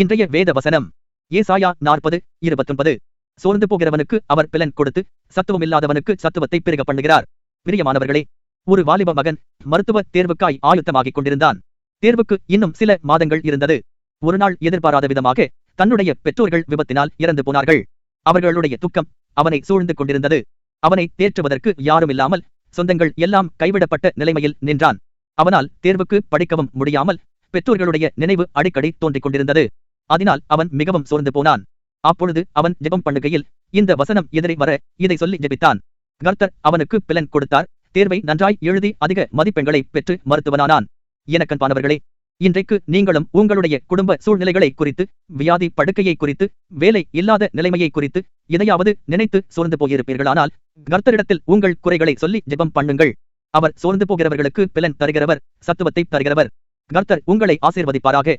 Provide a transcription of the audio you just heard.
இன்றைய வேத வசனம் ஏசாயா நாற்பது இருபத்தொன்பது. சோர்ந்து போகிறவனுக்கு அவர் பிலன் கொடுத்து சத்துவமில்லாதவனுக்கு சத்துவத்தை பெருக பண்ணுகிறார். பிரியமானவர்களே ஒரு வாலிப மகன் மருத்துவ தேர்வுக்காய் ஆயுத்தமாகிக் கொண்டிருந்தான். தேர்வுக்கு இன்னும் சில மாதங்கள் இருந்தது. ஒரு நாள் எதிர்பாராத விதமாக தன்னுடைய பெற்றோர்கள் விபத்தினால் இறந்து போனார்கள். அவர்களுடைய துக்கம் அவனை சூழ்ந்து கொண்டிருந்தது. அவனை தேற்றுவதற்கு யாரும் இல்லாமல் சொந்தங்கள் எல்லாம் கைவிடப்பட்ட நிலைமையில் நின்றான். அவனால் தேர்வுக்கு படிக்கவும் முடியாமல் பெற்றோர்களுடைய நினைவு அடிக்கடி தோன்றிக் கொண்டிருந்தது. அதனால் அவன் மிகவும் சோர்ந்து போனான். அப்பொழுது அவன் ஜெபம் பண்ணுகையில் இந்த வசனம் எதிரே வர இதை சொல்லி ஜெபித்தான். கர்த்தர் அவனுக்கு பிலன் கொடுத்தார். தேர்வை நன்றாய் எழுதி அதிக மதிப்பெண்களை பெற்று மருத்துவனானான். எனக்கன்பானவர்களே இன்றைக்கு நீங்களும் உங்களுடைய குடும்ப சூழ்நிலைகளை குறித்து வியாதி படுக்கையை குறித்து வேலை இல்லாத நிலைமையை குறித்து எதையாவது நினைத்து சோர்ந்து போயிருப்பீர்களானால் கர்த்தரிடத்தில் உங்கள் குறைகளை சொல்லி ஜெபம் பண்ணுங்கள். அவர் சோர்ந்து போகிறவர்களுக்கு பிலன் தருகிறவர் சத்துவத்தை தருகிறவர். கர்த்தர் உங்களை ஆசீர்வதிப்பாராக.